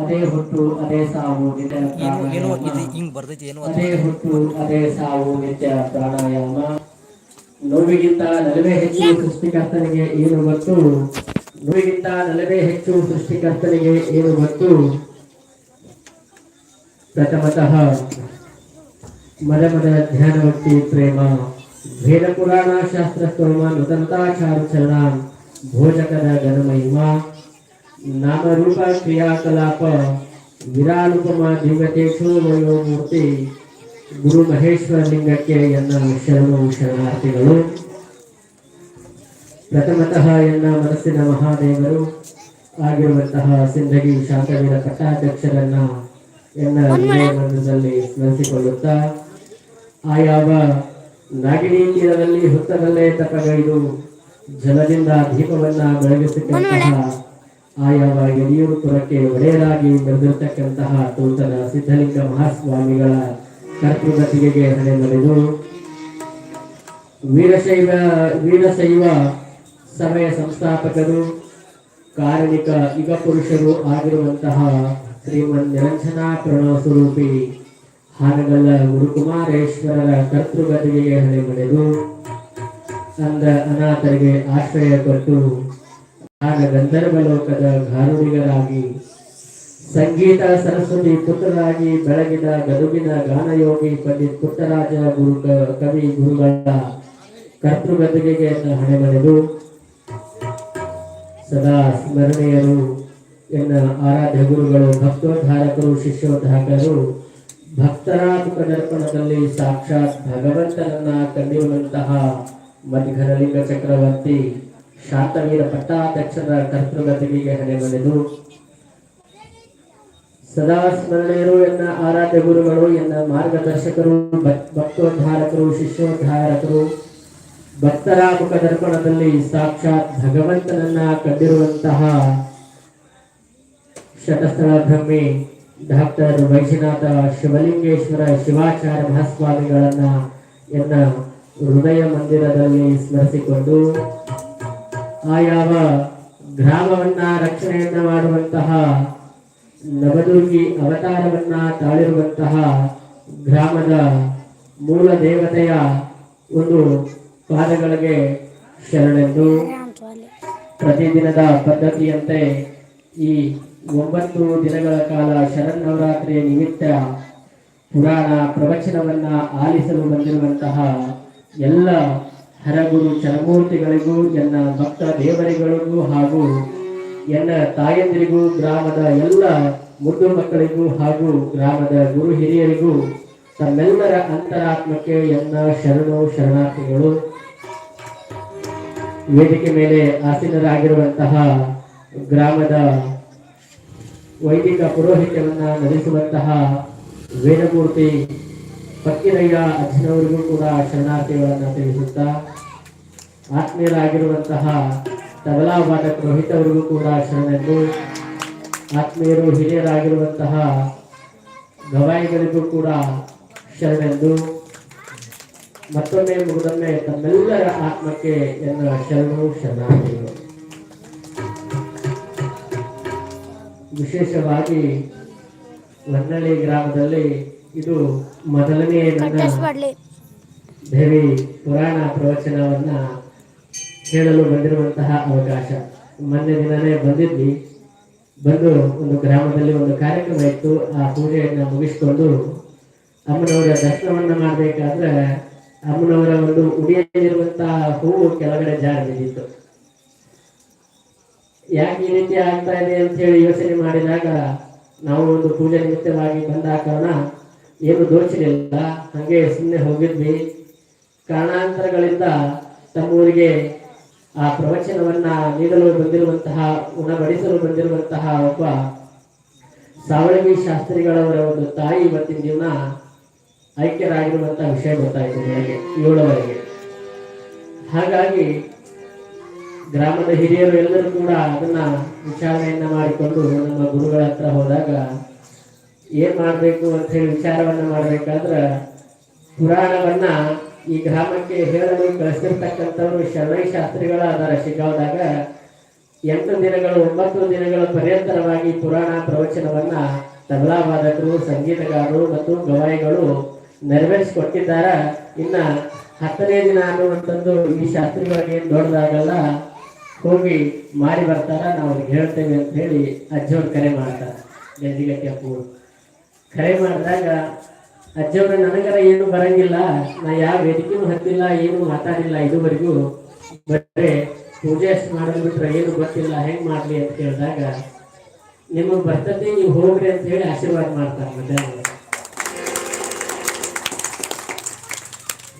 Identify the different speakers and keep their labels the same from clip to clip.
Speaker 1: ಅದೇ ಹುಟ್ಟು ಅದೇ ಸಾವು ನಿತ್ಯ ಪ್ರಾಣಾಯಾಮ.
Speaker 2: ಅದು
Speaker 1: ಹುಟ್ಟು ಅದೇ ಸಾವು ನಿತ್ಯ ಪ್ರಾಣಾಯಾಮ. ನೋವಿಗಿಂತ ನಲವೇ ಹೆಚ್ಚು ಸೃಷ್ಟಿಕರ್ತನಿಗೆ ಏನು ಗೊತ್ತು ನೋವಿಗಿಂತ ನಲವೇ ಹೆಚ್ಚು ಸೃಷ್ಟಿಕರ್ತನಿಗೆ ಏನು ಗೊತ್ತು ಪ್ರಥಮತಃ ಮದ ಮದ ಧ್ಯಾನವರ್ತಿ ಪ್ರೇಮ. ವೇದ ಪುರಾಣ ಶಾಸ್ತ್ರ ಸ್ತೋಮ ನೃತಂತಾಚಾರ ಚರಣ ಭೋಜಕದ ಗಣಮಹಿಮ ನಾಮರೂಪ ಕ್ರಿಯಾಕಲಾಪ ವಿರಾನುಪಮ ದಿವ್ಯತೇಜೋ ಮೂರ್ತಿ ಗುರು ಮಹೇಶ್ವರ ಲಿಂಗಕ್ಕೆ ಎನ್ನ ಶರಣು ಶರಣಾರ್ಥಿಗಳು. ಪ್ರಥಮತಃ ಎನ್ನ ಮನಸ್ಸಿನ ಮಹಾದೇವರು ಆಗಿರುವಂತಹ ಸಿಂಧಗಿ ಶಾಂತವೀರ ಪಟ್ಟಾಧ್ಯಕ್ಷರನ್ನ ಎನ್ನ ಮಂದಿರದಲ್ಲಿ ಸ್ಮರಿಸಿಕೊಳ್ಳುತ್ತಾ, ಆಯಾವ ಯಾವ ನಾಗಿನಿ ತೀರದಲ್ಲಿ ಹುತ್ತದಲ್ಲೇ ತಪಗೈದು ಜಲದಿಂದ ದೀಪವನ್ನ ಬೆಳಗಿಸತಕ್ಕಂತಹ ಆ ಯಾವ ಯಡಿಯೂರುಪುರಕ್ಕೆ ಒಡೆಯರಾಗಿ ಬಂದಿರತಕ್ಕಂತಹ ತೂತನ ಸಿದ್ಧಲಿಂಗ ಮಹಾಸ್ವಾಮಿಗಳ ಕರ್ತೃಗತಿಗೆ ಹಣೆ ಬರೆದು ವೀರಶೈವ ವೀರಶೈವ ಸಮಯ ಸಂಸ್ಥಾಪಕರು, ಕಾರಣಿಕ ಯುಗ ಪುರುಷರು ಆಗಿರುವಂತಹ ಶ್ರೀಮನ್ ನಿರಂಜನಾ ಪ್ರಣವ ಸ್ವರೂಪಿ ಹಾನಗಲ್ಲ ಗುರುಕುಮಾರೇಶ್ವರರ ಕರ್ತೃಗತಿಗೆ ಹಣೆ ಬರೆದು ಅಂದ ಅನಾಥರಿಗೆ ಆಶ್ರಯ ಕೊಟ್ಟು ಆಗ ಗಂಧರ್ವ ಲೋಕದ ಗಾರುಡಿಗಳಾಗಿ ಸಂಗೀತ ಸರಸ್ವತಿ ಪುತ್ರರಾಗಿ ಬೆಳಗಿದ ಗದುಗಿನ ಗಾನಯೋಗಿ ಪಂಡಿತ್ ಪುಟ್ಟರಾಜ ಗುರು ಕವಿ ಗುರುಗಳ ಕರ್ತೃಗದುಗೆಯನ್ನು ಹಣೆ ಬರೆದು ಸದಾ ಸ್ಮರಣೀಯರು ಎನ್ನ ಆರಾಧ್ಯ ಗುರುಗಳು, ಭಕ್ತೋದ್ಧಾರಕರು, ಶಿಷ್ಯೋದ್ಧಾರಕರು ಭಕ್ತರ ಮುಖದರ್ಪಣದಲ್ಲಿ ಸಾಕ್ಷಾತ್ ಭಗವಂತನನ್ನ ಕಂಡಿರುವಂತಹ ಮಧ್ಘನಲಿಂಗ ಚಕ್ರವರ್ತಿ ಶಾಂತವೀರ ಪಟ್ಟಾಧ್ಯಕ್ಷರ ಕರ್ತೃಗತಿಗೆ ಹಣೆ ಬರೆದು, ಸದಾ ಸ್ಮರಣೆಯರು ಎನ್ನ ಆರಾಧ್ಯ ಗುರುಗಳು, ಎನ್ನ ಮಾರ್ಗದರ್ಶಕರು, ಭಕ್- ಭಕ್ತೋದ್ಧಾರಕರು, ಶಿಷ್ಯೋದ್ಧಾರಕರು ಭಕ್ತರ ಮುಖ ದರ್ಪಣದಲ್ಲಿ ಸಾಕ್ಷಾತ್ ಭಗವಂತನನ್ನ ಕಂಡಿರುವಂತಹ ಶತಸ್ಥಳ ಬ್ರಹ್ಮಿ ಡಾಕ್ಟರ್ ವೈಶ್ಯನಾಥ ಶಿವಲಿಂಗೇಶ್ವರ ಶಿವಾಚಾರ್ಯ ಮಹಾಸ್ವಾಮಿಗಳನ್ನ ಎನ್ನ ಹೃದಯ ಮಂದಿರದಲ್ಲಿ ಸ್ಮರಿಸಿಕೊಂಡು ಆ ಯಾವ ಗ್ರಾಮವನ್ನ ರಕ್ಷಣೆಯನ್ನ ಮಾಡುವಂತಹ ನವದುರ್ಗಿ ಅವತಾರವನ್ನ ತಾಳಿರುವಂತಹ ಗ್ರಾಮದ ಮೂಲ ದೇವತೆಯ ಒಂದು ಪಾದಗಳಿಗೆ ಶರಣೆಂದು ಪ್ರತಿದಿನದ ಪದ್ಧತಿಯಂತೆ ಈ ಒಂಬತ್ತು ದಿನಗಳ ಕಾಲ ಶರನ್ನವರಾತ್ರಿಯ ನಿಮಿತ್ತ ಪುರಾಣ ಪ್ರವಚನವನ್ನ ಆಲಿಸಲು ಬಂದಿರುವಂತಹ ಎಲ್ಲ ಹರಗುರು ಚರಮೂರ್ತಿಗಳಿಗೂ, ಎನ್ನ ಭಕ್ತ ದೇವರಿಗಳಿಗೂ ಹಾಗೂ ಎನ್ನ ತಾಯಂದಿರಿಗೂ, ಗ್ರಾಮದ ಎಲ್ಲ ಮುದ್ದು ಮಕ್ಕಳಿಗೂ ಹಾಗೂ ಗ್ರಾಮದ ಗುರು ಹಿರಿಯರಿಗೂ ತಮ್ಮೆಲ್ಲರ ಅಂತರಾತ್ಮಕ್ಕೆ ಎನ್ನ ಶರಣು ಶರಣಾರ್ಥಿಗಳು. ವೇದಿಕೆ ಮೇಲೆ ಆಸೀನರಾಗಿರುವಂತಹ ಗ್ರಾಮದ ವೈದಿಕ ಪುರೋಹಿತರನ್ನ ನಡೆಸುವಂತಹ ವೇದಮೂರ್ತಿ ಫಕ್ಕೀರಯ್ಯ ಅಜ್ಜನವರಿಗೂ ಕೂಡ ಶರಣಾರ್ಥಿಗಳನ್ನು ತಿಳಿಸುತ್ತಾ, ಆತ್ಮೀಯರಾಗಿರುವಂತಹ ತಬಲಾ ವಾದಕ ರೋಹಿತ್ ಅವರಿಗೂ ಕೂಡ ಶರಣೆಂದು, ಆತ್ಮೀಯರು ಹಿರಿಯರಾಗಿರುವಂತಹ ಗವಾಯಿಗಳಿಗೂ ಕೂಡ ಶರಣೆಂದು, ಮತ್ತೊಮ್ಮೆ ಮುಗಿದೊಮ್ಮೆ ತಮ್ಮೆಲ್ಲರ ಆತ್ಮಕ್ಕೆ ಎನ್ನ ಶರಣು ಶರಣಾರ್ಥಿಗಳು. ವಿಶೇಷವಾಗಿ ಹೊನ್ನಳ್ಳಿ ಗ್ರಾಮದಲ್ಲಿ ಇದು ಮೊದಲನೇ ದೇವಿ ಪುರಾಣ ಪ್ರವಚನವನ್ನ ಹೇಳಲು ಬಂದಿರುವಂತಹ ಅವಕಾಶ. ಮೊನ್ನೆ ದಿನನೇ ಬಂದಿದ್ವಿ. ಬಂದು ಒಂದು ಗ್ರಾಮದಲ್ಲಿ ಒಂದು ಕಾರ್ಯಕ್ರಮ ಇತ್ತು. ಆ ಪೂಜೆಯನ್ನ ಮುಗಿಸ್ಕೊಂಡು ಅಮ್ಮನವರ ದರ್ಶನವನ್ನ ಮಾಡಬೇಕಾದ್ರೆ ಅಮ್ಮನವರ ಒಂದು ಉಡಿಯಲ್ಲಿರುವಂತಹ ಹೂವು ಕೆಳಗಡೆ ಜಾರಿ ಬಿದ್ದಿತ್ತು. ಯಾಕೆ ಈ ರೀತಿ ಆಗ್ತಾ ಇದೆ ಅಂತ ಹೇಳಿ ಯೋಚನೆ ಮಾಡಿದಾಗ ನಾವು ಒಂದು ಪೂಜೆ ನಿಮಿತ್ತವಾಗಿ ಬಂದ ಕಾರಣ ಏನು ದೋಷಿರಲಿಲ್ಲ ಹಾಗೆ ಸುಮ್ಮನೆ ಹೋಗಿದ್ವಿ. ಕಾರಣಾಂತರಗಳಿಂದ ತಮ್ಮೂರಿಗೆ ಆ ಪ್ರವಚನವನ್ನ ನೀಡಲು ಬಂದಿರುವಂತಹ, ಉಣಬಡಿಸಲು ಬಂದಿರುವಂತಹ ಒಬ್ಬ ಸಾವಳವಿ ಶಾಸ್ತ್ರಿಗಳವರ ಒಂದು ತಾಯಿ ಇವತ್ತಿನ ದಿನ ಐಕ್ಯರಾಗಿರುವಂತಹ ವಿಷಯ ಗೊತ್ತಾಯಿತು ನನಗೆ ಏಳುವರೆಗೆ. ಹಾಗಾಗಿ ಗ್ರಾಮದ ಹಿರಿಯರು ಎಲ್ಲರೂ ಕೂಡ ಅದನ್ನ ವಿಚಾರಣೆಯನ್ನ ಮಾಡಿಕೊಂಡು ನಮ್ಮ ಗುರುಗಳ ಹತ್ರ ಹೋದಾಗ ಏನ್ ಮಾಡ್ಬೇಕು ಅಂತ ಹೇಳಿ ವಿಚಾರವನ್ನ ಮಾಡ್ಬೇಕಾದ್ರ ಪುರಾಣವನ್ನ ಈ ಗ್ರಾಮಕ್ಕೆ ಹೇಳಲು ಕಳಿಸಿರ್ತಕ್ಕಂಥವ್ರು ಶರಣೈ ಶಾಸ್ತ್ರಿಗಳ ಅದರ ಶಿಗಾವದಾಗ ಎಂಟು ದಿನಗಳು, ಒಂಬತ್ತು ದಿನಗಳ ಪರ್ಯಂತರವಾಗಿ ಪುರಾಣ ಪ್ರವಚನವನ್ನ ತಬಲಾ ವಾದಕರು ಸಂಗೀತಗಾರರು ಮತ್ತು ಗವಾಯಿಗಳು ನೆರವೇರಿಸಿಕೊಟ್ಟಿದ್ದಾರ. ಇನ್ನ ಹತ್ತನೇ ದಿನ ಅನ್ನುವಂಥದ್ದು ಈ ಶಾಸ್ತ್ರಿಗಳಿಗೆ ದೊಡ್ಡದಾಗಲ್ಲ, ಹೋಗಿ ಮಾಡಿ ಬರ್ತಾರ, ನಾವು ಅವ್ರಿಗೆ ಹೇಳ್ತೇವೆ ಅಂತ ಹೇಳಿ ಅಜ್ಜವ್ರು ಕರೆ ಮಾಡ್ತಾರೆ. ಗಂಜಿಗಟ್ಟಿ ಅಪ್ಪಗಳು ಕರೆ ಮಾಡಿದಾಗ, ಅಜ್ಜವ್ರ, ನನಗರ ಏನು ಬರಂಗಿಲ್ಲ. ನಾ ಯಾವ ವೇದಿಕೆನೂ ಹತ್ತಿಲ್ಲ, ಏನು ಮಾತಾಡಿಲ್ಲ ಇದುವರೆಗೂ. ಬರೇ ಪೂಜೆ ಅಷ್ಟು ಮಾಡೋದು ಬಿಟ್ರೆ ಏನು ಗೊತ್ತಿಲ್ಲ, ಹೆಂಗ್ ಮಾಡ್ಲಿ ಅಂತ ಕೇಳಿದಾಗ ನಿಮಗೆ ಬರ್ತದೆ ನೀವು ಹೋಗ್ರಿ ಅಂತ ಹೇಳಿ ಆಶೀರ್ವಾದ ಮಾಡ್ತಾರೆ ಮಧ್ಯಾಹ್ನ.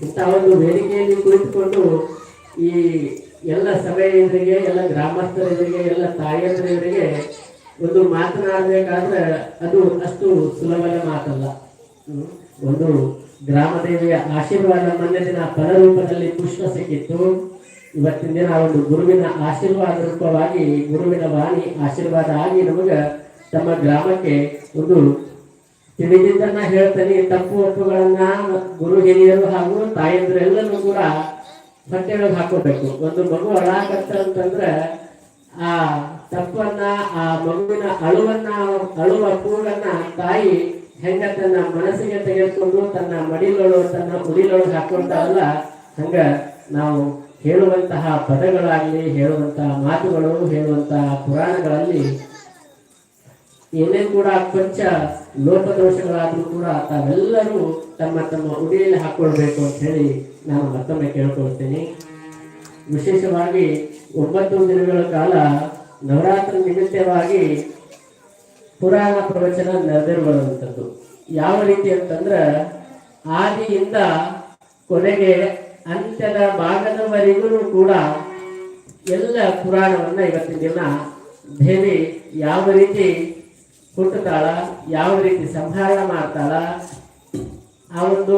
Speaker 1: ಇಂಥ ಒಂದು ವೇದಿಕೆಯಲ್ಲಿ ಕುಳಿತುಕೊಂಡು ಈ ಎಲ್ಲ ಸಭೆಯವರಿಗೆ, ಎಲ್ಲ ಗ್ರಾಮಸ್ಥರ ಎದುರಿಗೆ ಎಲ್ಲ ತಾಯಿಯಂದ್ರ ಎದುರಿಗೆ ಒಂದು ಮಾತನಾಡಬೇಕಾದ್ರೆ ಅದು ಅಷ್ಟು ಸುಲಭದ ಮಾತಲ್ಲ. ಒಂದು ಗ್ರಾಮದೇವಿಯ ಆಶೀರ್ವಾದ ಮೊನ್ನೆ ದಿನ ಫಲರೂಪದಲ್ಲಿ ಪುಷ್ಪ ಸಿಕ್ಕಿತ್ತು. ಇವತ್ತಿನ ದಿನ ಒಂದು ಗುರುವಿನ ಆಶೀರ್ವಾದ ರೂಪವಾಗಿ, ಗುರುವಿನ ವಾಣಿ ಆಶೀರ್ವಾದ ಆಗಿ ನಮಗ ತಮ್ಮ ಗ್ರಾಮಕ್ಕೆ ಒಂದು ತಿಳಿದಿದ್ದನ್ನ ಹೇಳ್ತಾನೆ. ತಪ್ಪು ಒಪ್ಪುಗಳನ್ನ ಗುರು ಹಿರಿಯರು ಹಾಗೂ ತಾಯಂದ್ರೆಲ್ಲರೂ ಕೂಡ ಹೊಟ್ಟೆಯೊಳಗೆ ಹಾಕೋಬೇಕು. ಒಂದು ಮಗು ಅಳಾಕತ್ತ ಅಂತಂದ್ರೆ ಆ ತಪ್ಪನ್ನ, ಆ ಮಗುವಿನ ಅಳುವನ್ನ, ಅಳುವ ಕೂಗನ್ನ ತಾಯಿ ಹೆಂಗ ತನ್ನ ಮನಸ್ಸಿಗೆ ತೆಗೆದುಕೊಂಡು ತನ್ನ ಮಡಿಲೊಳು ತನ್ನ ಕುರಿಗಳೊಳಗ್ ಹಾಕೊಂತ ಅಲ್ಲ, ಹಂಗ ನಾವು ಹೇಳುವಂತಹ ಪದಗಳಾಗಲಿ ಹೇಳುವಂತಹ ಮಾತುಗಳು ಹೇಳುವಂತಹ ಪುರಾಣಗಳಲ್ಲಿ ಏನೇ ಕೂಡ ಕೊಂಚ ಲೋಪದೋಷಗಳಾದ್ರೂ ಕೂಡ ತಾವೆಲ್ಲರೂ ತಮ್ಮ ತಮ್ಮ ಉಡಿಯಲ್ಲಿ ಹಾಕೊಳ್ಬೇಕು ಅಂತ ಹೇಳಿ ನಾನು ಮತ್ತೊಮ್ಮೆ ಕೇಳ್ಕೊಳ್ತೀನಿ. ವಿಶೇಷವಾಗಿ ಒಂಬತ್ತು ದಿನಗಳ ಕಾಲ ನವರಾತ್ರಿ ನಿಮಿತ್ತವಾಗಿ ಪುರಾಣ ಪ್ರವಚನ ನೆರೆದಿರುವಂಥದ್ದು ಯಾವ ರೀತಿ ಅಂತಂದ್ರೆ, ಆದಿಯಿಂದ ಕೊನೆಗೆ ಅಂತ್ಯದ ಭಾಗದವರೆಗೂ ಕೂಡ ಎಲ್ಲ ಪುರಾಣವನ್ನ ಇವತ್ತಿನ ದಿನ ದೇವಿ ಯಾವ ರೀತಿ ಹುಟ್ಟುತ್ತಾಳ, ಯಾವ ರೀತಿ ಸಂಹಾರ ಮಾಡ್ತಾಳ, ಆ ಒಂದು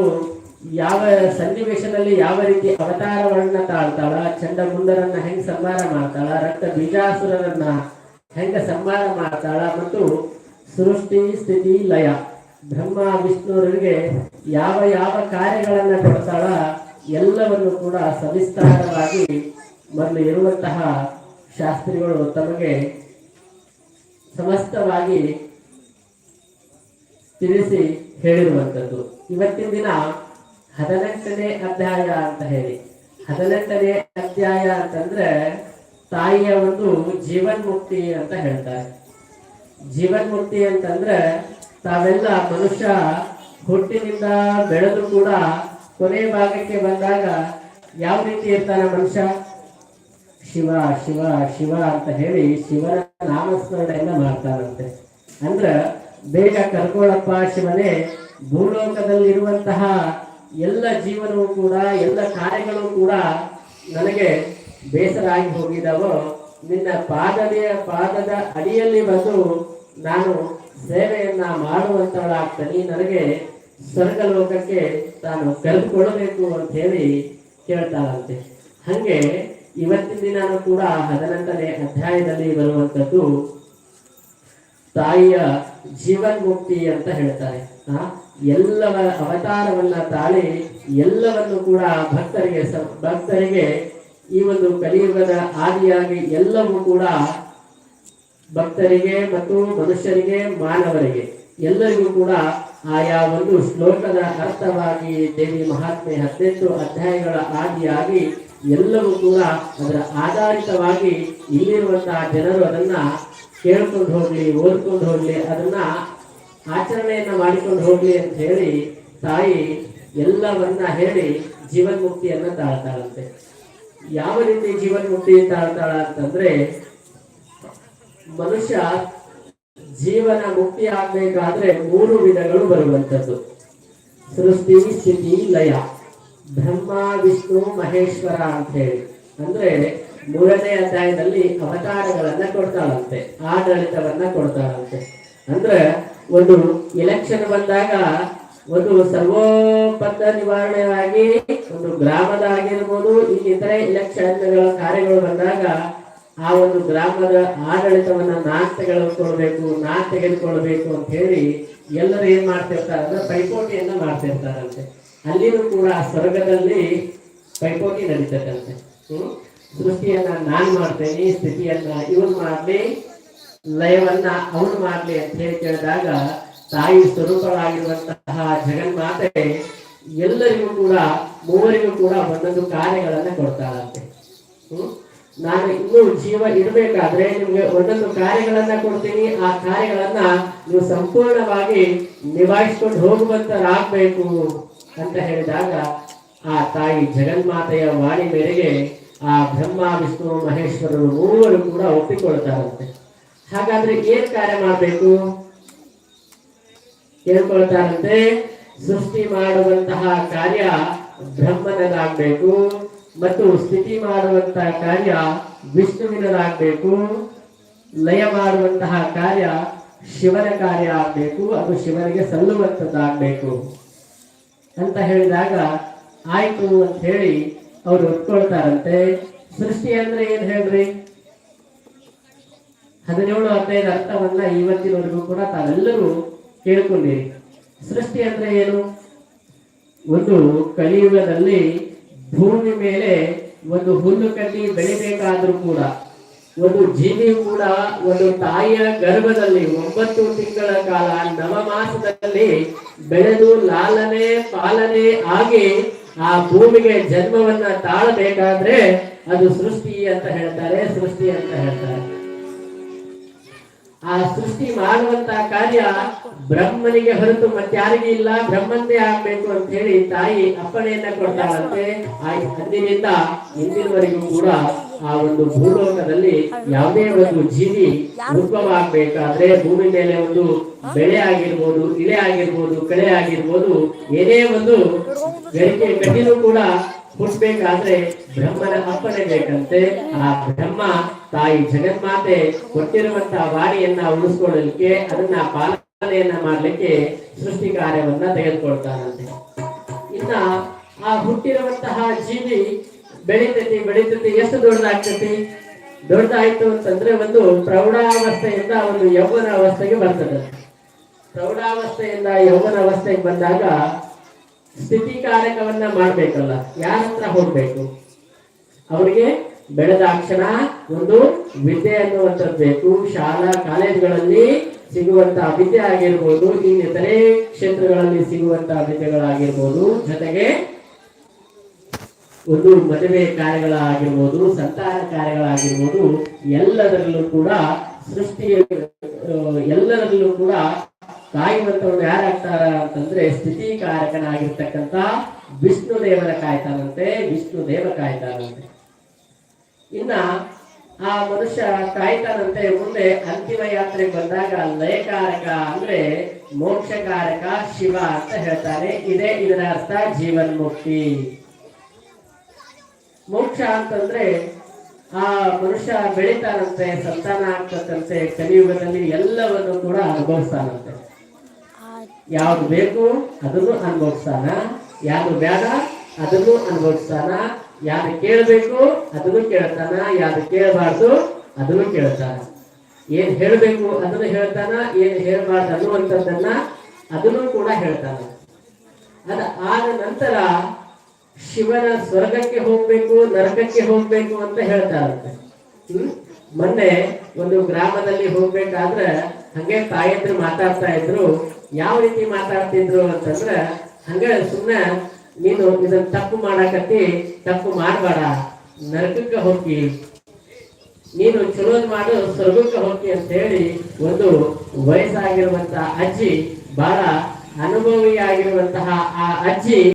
Speaker 1: ಯಾವ ಸನ್ನಿವೇಶದಲ್ಲಿ ಯಾವ ರೀತಿ ಅವತಾರವನ್ನ ತಾಳ್ತಾಳ ಚಂಡಮುಂಡರನ್ನ ಹೆಂಗ್ ಸಂಹಾರ ಮಾಡ್ತಾಳ, ರಕ್ತ ಬೀಜಾಸುರರನ್ನ ಹೆಂಗ ಸಂಹಾರ ಮಾಡ್ತಾಳ ಮತ್ತು ಸೃಷ್ಟಿ, ಸ್ಥಿತಿ, ಲಯ, ಬ್ರಹ್ಮ ವಿಷ್ಣುವರಿಗೆ ಯಾವ ಯಾವ ಕಾರ್ಯಗಳನ್ನ ಕೊಡ್ತಾಳ ಎಲ್ಲವನ್ನು ಕೂಡ ಸವಿಸ್ತಾರವಾಗಿ ಮೊದಲು ಇರುವಂತಹ ಶಾಸ್ತ್ರಿಗಳು ತಮಗೆ ಸಮಸ್ತವಾಗಿ ತಿಳಿಸಿ ಹೇಳಿರುವಂಥದ್ದು. ಇವತ್ತಿನ ದಿನ ಹದಿನೆಂಟನೇ ಅಧ್ಯಾಯ ಅಂತ ಹೇಳಿ. ಹದಿನೆಂಟನೇ ಅಧ್ಯಾಯ ಅಂತಂದ್ರೆ ತಾಯಿಯ ಒಂದು ಜೀವನ್ಮುಕ್ತಿ ಅಂತ ಹೇಳ್ತಾರೆ. ಜೀವನ್ಮುಕ್ತಿ ಅಂತಂದ್ರೆ ತಾವೆಲ್ಲ ಮನುಷ್ಯ ಹುಟ್ಟಿನಿಂದ ಬೆಳೆದು ಕೂಡ ಕೊನೆ ಭಾಗಕ್ಕೆ ಬಂದಾಗ ಯಾವ ರೀತಿ ಇರ್ತಾನೆ ಮನುಷ್ಯ? ಶಿವ ಶಿವ ಶಿವ ಅಂತ ಹೇಳಿ ಶಿವನ ನಾಮಸ್ಮರಣೆಯನ್ನ ಮಾಡ್ತಾರಂತೆ ಅಂದ್ರ ಬೇಗ ಕರ್ಕೊಳಪ್ಪ ಶಿವನೇ, ಭೂಲೋಕದಲ್ಲಿರುವಂತಹ ಎಲ್ಲ ಜೀವನವೂ ಕೂಡ, ಎಲ್ಲ ಕಾರ್ಯಗಳು ಕೂಡ ನನಗೆ ಬೇಸರ ಆಗಿ ಹೋಗಿದಾವೋ, ನಿನ್ನ ಪಾದನೆಯ ಪಾದದ ಅಡಿಯಲ್ಲಿ ಬಂದು ನಾನು ಸೇವೆಯನ್ನ ಮಾಡುವಂತವಳಾಗ್ತೀನಿ. ನನಗೆ ಸ್ವರ್ಗ ಲೋಕಕ್ಕೆ ತಾನು ಕರೆದುಕೊಳ್ಳಬೇಕು ಅಂತ ಹೇಳಿ ಕೇಳ್ತಾಳಂತೆ. ಹಂಗೆ ಇವತ್ತಿನ ದಿನಾನು ಕೂಡ ಹದಿನೆಂಟನೇ ಅಧ್ಯಾಯದಲ್ಲಿ ಬರುವಂತದ್ದು ತಾಯಿಯ ಜೀವನ್ಮುಕ್ತಿ ಅಂತ ಹೇಳ್ತಾರೆ. ಎಲ್ಲವ ಅವತಾರವನ್ನ ತಾಳಿ ಎಲ್ಲವನ್ನು ಕೂಡ ಭಕ್ತರಿಗೆ ಭಕ್ತರಿಗೆ ಈ ಒಂದು ಕಲಿಯುಗದ ಆದಿಯಾಗಿ ಎಲ್ಲವೂ ಕೂಡ ಭಕ್ತರಿಗೆ ಮತ್ತು ಮನುಷ್ಯರಿಗೆ, ಮಾನವರಿಗೆ ಎಲ್ಲರಿಗೂ ಕೂಡ ಆಯಾ ಒಂದು ಶ್ಲೋಕದ ಅರ್ಥವಾಗಿ ದೇವಿ ಮಹಾತ್ಮೆ ಹದಿನೆಂಟು ಅಧ್ಯಾಯಗಳ ಆದಿಯಾಗಿ ಎಲ್ಲವೂ ಕೂಡ ಅದರ ಆಧಾರಿತವಾಗಿ ಇಲ್ಲಿರುವಂತಹ ಜನರು ಅದನ್ನ ಕೇಳ್ಕೊಂಡು ಹೋಗ್ಲಿ, ಓದ್ಕೊಂಡು ಹೋಗ್ಲಿ, ಅದನ್ನ ಆಚರಣೆಯನ್ನ ಮಾಡಿಕೊಂಡು ಹೋಗ್ಲಿ ಅಂತ ಹೇಳಿ ತಾಯಿ ಎಲ್ಲವನ್ನ ಹೇಳಿ ಜೀವನ್ಮುಕ್ತಿಯನ್ನ ತಾಳ್ತಾಳಂತೆ. ಯಾವ ರೀತಿ ಜೀವನ್ಮುಕ್ತಿ ತಾಳ್ತಾಳ ಅಂತಂದ್ರೆ ಮನುಷ್ಯ ಜೀವನ ಮುಕ್ತಿ ಆಗ್ಬೇಕಾದ್ರೆ ಮೂರು ವಿಧಗಳು ಬರುವಂತದ್ದು ಸೃಷ್ಟಿ, ಸ್ಥಿತಿ, ಲಯ. ಬ್ರಹ್ಮ, ವಿಷ್ಣು, ಮಹೇಶ್ವರ ಅಂತ ಹೇಳಿ. ಅಂದ್ರೆ ಮೂರನೇ ಅಧ್ಯಾಯದಲ್ಲಿ ಅವತಾರಗಳನ್ನ ಕೊಡ್ತಾಳಂತೆ, ಆಡಳಿತವನ್ನ ಕೊಡ್ತಾಳಂತೆ. ಅಂದ್ರೆ ಒಂದು ಎಲೆಕ್ಷನ್ ಬಂದಾಗ ಒಂದು ಸರ್ವೋಪತ್ತ ನಿವಾರಣೆಯಾಗಿ ಒಂದು ಗ್ರಾಮದ ಆಗಿರ್ಬೋದು, ಇನ್ನಿತರೆ ಇಲೆಕ್ಷನ್ಗಳ ಕಾರ್ಯಗಳು ಬಂದಾಗ ಆ ಒಂದು ಗ್ರಾಮದ ಆಡಳಿತವನ್ನ ನಾನ್ ತೆಗೆದುಕೊಳ್ಬೇಕು ನಾ ತೆಗೆದುಕೊಳ್ಬೇಕು ಅಂತ ಹೇಳಿ ಎಲ್ಲರೂ ಏನ್ ಮಾಡ್ತಿರ್ತಾರಂದ್ರೆ ಪೈಪೋಟಿಯನ್ನ ಮಾಡ್ತಿರ್ತಾರಂತೆ. ಅಲ್ಲಿಯೂ ಕೂಡ ಸ್ವರ್ಗದಲ್ಲಿ ಪೈಪೋಟಿ ನಡೀತದಂತೆ ಹ್ಮ್? ಸೃಷ್ಟಿಯನ್ನ ನಾನ್ ಮಾಡ್ತೇನೆ, ಸ್ಥಿತಿಯನ್ನ ಇವನ್ ಮಾಡ್ಲಿ ಲಯವನ್ನ ಅವನು ಮಾಡಲಿ ಅಂತ ಹೇಳಿ ಕೇಳಿದಾಗ ತಾಯಿ ಸ್ವರೂಪರಾಗಿರುವಂತಹ ಜಗನ್ಮಾತೆ ಎಲ್ಲರಿಗೂ ಕೂಡ, ಮೂವರಿಗೂ ಕೂಡ ಒಂದೊಂದು ಕಾರ್ಯಗಳನ್ನ ಕೊಡ್ತಾಳಂತೆ. ಹ್ಮ್? ನಾನು ಇನ್ನೂ ಜೀವ ಇರಬೇಕಾದ್ರೆ ನಿಮ್ಗೆ ಒಂದೊಂದು ಕಾರ್ಯಗಳನ್ನ ಕೊಡ್ತೀನಿ. ಆ ಕಾರ್ಯಗಳನ್ನ ನೀವು ಸಂಪೂರ್ಣವಾಗಿ ನಿಭಾಯಿಸ್ಕೊಂಡು ಹೋಗುವಂತರಾಗ್ಬೇಕು ಅಂತ ಹೇಳಿದಾಗ ಆ ತಾಯಿ ಜಗನ್ಮಾತೆಯ ವಾಣಿ ಮೇರೆಗೆ ಆ ಬ್ರಹ್ಮ, ವಿಷ್ಣು, ಮಹೇಶ್ವರರು ಮೂವರು ಕೂಡ ಒಪ್ಪಿಕೊಳ್ತಾರಂತೆ. ಹಾಗಾದ್ರೆ ಏನ್ ಕಾರ್ಯ ಮಾಡಬೇಕು? ಹೇಳ್ಕೊಳ್ತಾರಂತೆ, ಸೃಷ್ಟಿ ಮಾಡುವಂತಹ ಕಾರ್ಯ ಬ್ರಹ್ಮನದಾಗಬೇಕು ಮತ್ತು ಸ್ಥಿತಿ ಮಾಡುವಂತಹ ಕಾರ್ಯ ವಿಷ್ಣುವಿನದಾಗಬೇಕು. ಲಯ ಮಾಡುವಂತಹ ಕಾರ್ಯ ಶಿವನ ಕಾರ್ಯ ಆಗಬೇಕು, ಅದು ಶಿವನಿಗೆ ಸಲ್ಲುವಂಥದ್ದಾಗಬೇಕು. ಅಂತ ಹೇಳಿದಾಗ ಆಯ್ತು ಅಂತ ಹೇಳಿ ಅವ್ರು ಒಪ್ಕೊಳ್ತಾರಂತೆ. ಸೃಷ್ಟಿ ಅಂದ್ರೆ ಏನ್ ಹೇಳ್ರಿ? ಹದಿನೇಳು ಹದಿನೈದು ಅರ್ಥವನ್ನ ಇವತ್ತಿನವರೆಗೂ ಕೂಡ ತಾವೆಲ್ಲರೂ ಕೇಳ್ಕೊಂಡಿರಿ. ಸೃಷ್ಟಿ ಅಂದ್ರೆ ಏನು? ಒಂದು ಕಲಿಯುಗದಲ್ಲಿ ಭೂಮಿ ಮೇಲೆ ಒಂದು ಹುಲ್ಲು ಕಟ್ಟಿ ಬೆಳಿಬೇಕಾದ್ರೂ ಕೂಡ, ಒಂದು ಜೀವಿ ಕೂಡ ಒಂದು ತಾಯಿಯ ಗರ್ಭದಲ್ಲಿ ಒಂಬತ್ತು ತಿಂಗಳ ಕಾಲ ನವ ಮಾಸದಲ್ಲಿ ಬೆಳೆದು ಲಾಲನೆ ಪಾಲನೆ ಆಗಿ ಆ ಭೂಮಿಗೆ ಜನ್ಮವನ್ನ ತಾಳಬೇಕಾದ್ರೆ ಅದು ಸೃಷ್ಟಿ ಅಂತ ಹೇಳ್ತಾರೆ, ಸೃಷ್ಟಿ ಅಂತ ಹೇಳ್ತಾರೆ. ಆ ಸೃಷ್ಟಿ ಮಾಡುವಂತ ಕಾರ್ಯ ಬ್ರಹ್ಮನಿಗೆ ಹೊರತು ಮತ್ತಾರಿಗೂ ಇಲ್ಲ. ಬ್ರಹ್ಮಂದೇ ಆಗ್ಬೇಕು ಅಂತ ಹೇಳಿ ತಾಯಿ ಅಪ್ಪಣೆಯನ್ನ ಕೊಡ್ತಾಳಂತೆ. ಅಂದಿನಿಂದ ಇಂದಿನವರೆಗೂ ಕೂಡ ಆ ಒಂದು ಭೂಲೋಕದಲ್ಲಿ ಯಾವುದೇ ಒಂದು ಜೀವಿ ಉದ್ಭವ ಆಗ್ಬೇಕಾದ್ರೆ ಭೂಮಿ ಮೇಲೆ ಒಂದು ಬೆಳೆ ಆಗಿರ್ಬೋದು, ಇಳೆ ಆಗಿರ್ಬೋದು, ಕಳೆ ಆಗಿರ್ಬೋದು, ಏನೇ ಒಂದು ಗಳಿಕೆ ಕಟ್ಟಿನೂ ಕೂಡ ಹುಟ್ಟಬೇಕಾದ್ರೆ ಬ್ರಹ್ಮನ ಅಪ್ಪಣೆ ಬೇಕಂತೆ. ಆ ಬ್ರಹ್ಮ ತಾಯಿ ಜಗನ್ಮಾತೆ ಕೊಟ್ಟಿರುವಂತಹ ವಾಣಿಯನ್ನ ಉಳಿಸ್ಕೊಳ್ಳಲಿಕ್ಕೆ ಅದನ್ನ ಪಾಲನೆಯನ್ನ ಮಾಡ್ಲಿಕ್ಕೆ ಸೃಷ್ಟಿ ಕಾರ್ಯವನ್ನ ತೆಗೆದುಕೊಳ್ತಾರಂತೆ. ಇನ್ನ ಆ ಹುಟ್ಟಿರುವಂತಹ ಜೀವಿ ಬೆಳಿತೈತಿ ಬೆಳಿತೈತಿ, ಎಷ್ಟು ದೊಡ್ಡದಾಗ್ತೈತಿ? ದೊಡ್ಡದಾಯ್ತು ಅಂತಂದ್ರೆ ಒಂದು ಪ್ರೌಢಾವಸ್ಥೆಯಿಂದ ಒಂದು ಯೌವನ ಅವಸ್ಥೆಗೆ ಬರ್ತದೆ. ಪ್ರೌಢಾವಸ್ಥೆಯಿಂದ ಯೌವನ ಅವಸ್ಥೆಗೆ ಬಂದಾಗ ಸ್ಥಿತಿ ಕಾರಕವನ್ನ ಮಾಡ್ಬೇಕಲ್ಲ ಯಾರ ಹತ್ರ ಹೋಗ್ಬೇಕು? ಅವರಿಗೆ ಬೆಳೆದಾಕ್ಷಣ ಒಂದು ವಿದ್ಯೆ ಅನ್ನುವಂಥದ್ದು ಬೇಕು. ಶಾಲಾ ಕಾಲೇಜುಗಳಲ್ಲಿ ಸಿಗುವಂತಹ ವಿದ್ಯೆ ಆಗಿರ್ಬೋದು ಇನ್ನಿತರೆ ಕ್ಷೇತ್ರಗಳಲ್ಲಿ ಸಿಗುವಂತಹ ವಿದ್ಯೆಗಳಾಗಿರ್ಬೋದು. ಜೊತೆಗೆ ಒಂದು ಮದುವೆ ಕಾರ್ಯಗಳಾಗಿರ್ಬೋದು, ಸಂತಾನ ಕಾರ್ಯಗಳಾಗಿರ್ಬೋದು, ಎಲ್ಲದರಲ್ಲೂ ಕೂಡ ಸೃಷ್ಟಿಯ ಎಲ್ಲರಲ್ಲೂ ಕೂಡ ಮಂತ್ರವನ್ನು ಯಾರಾಗ್ತಾರ ಅಂತಂದ್ರೆ ಸ್ಥಿತಿಕಾರಕನಾಗಿರ್ತಕ್ಕಂಥ ವಿಷ್ಣು ದೇವರ ಕಾಯ್ತಾನಂತೆ, ವಿಷ್ಣು ದೇವ ಕಾಯ್ತಾನಂತೆ. ಇನ್ನ ಆ ಮನುಷ್ಯ ಕಾಯ್ತಾನಂತೆ ಮುಂದೆ ಅಂತಿಮ ಯಾತ್ರೆ ಬಂದಾಗ ಲಯಕಾರಕ ಅಂದ್ರೆ ಮೋಕ್ಷಕಾರಕ ಶಿವ ಅಂತ ಹೇಳ್ತಾರೆ. ಇದೇ ಇದರ ಅರ್ಥ ಜೀವನ್ ಮೋಕ್ಷ ಅಂತಂದ್ರೆ ಆ ಮನುಷ್ಯ ಬೆಳಿತಾನಂತೆ, ಸಂತಾನ ಆಗ್ತಕ್ಕಂತೆ ಕಲಿಯುಗದಲ್ಲಿ ಎಲ್ಲವನ್ನು ಕೂಡ ಅನುಭವಿಸ್ತಾನಂತೆ. ಯಾವ್ದು ಬೇಕು ಅದನ್ನು ಅನುಭವಿಸ್ತಾನ, ಯಾವ್ದು ಬೇಡ ಅದನ್ನು ಅನುಭವಿಸ್ತಾನ. ಯಾರು ಕೇಳಬೇಕು ಅದನ್ನು ಕೇಳ್ತಾನ, ಯಾರು ಕೇಳಬಾರ್ದು ಅದನ್ನು ಕೇಳ್ತಾನ. ಏನ್ ಹೇಳಬೇಕು ಅದನ್ನು ಹೇಳ್ತಾನ, ಏನ್ ಹೇಳ್ಬಾರ್ದು ಅನ್ನುವಂಥದ್ದನ್ನ ಅದನ್ನು ಕೂಡ ಹೇಳ್ತಾನ. ಅದ ಆದ ನಂತರ ಶಿವನ ಸ್ವರ್ಗಕ್ಕೆ ಹೋಗ್ಬೇಕು, ನರಕಕ್ಕೆ ಹೋಗ್ಬೇಕು ಅಂತ ಹೇಳ್ತಾರಂತೆ. ಹ್ಮ್? ಮೊನ್ನೆ ಒಂದು ಗ್ರಾಮದಲ್ಲಿ ಹೋಗ್ಬೇಕಾದ್ರೆ ಹಂಗೆ ತಾಯಂದ್ರು ಮಾತಾಡ್ತಾ ಇದ್ರು. ಯಾವ ರೀತಿ ಮಾತಾಡ್ತಿದ್ರು ಅಂತಂದ್ರ ಹಂಗ ಸುಮ್ನೆ ನೀನು ಇದನ್ನ ತಪ್ಪು ಮಾಡಾಕತ್ತಿ, ತಪ್ಪು ಮಾಡಬೇಡ. ನರಕಕ್ಕೆ ಹೋಗಿ. ನೀನು ಚಲೋದ್ ಮಾಡು, ಸ್ವರ್ಗಕ್ಕೆ ಹೋಗಿ ಅಂತ ಹೇಳಿ ಒಂದು ವಯಸ್ಸಾಗಿರುವಂತಹ ಅಜ್ಜಿ, ಬಹಳ ಅನುಭವಿ ಆಗಿರುವಂತಹ ಆ ಅಜ್ಜಿ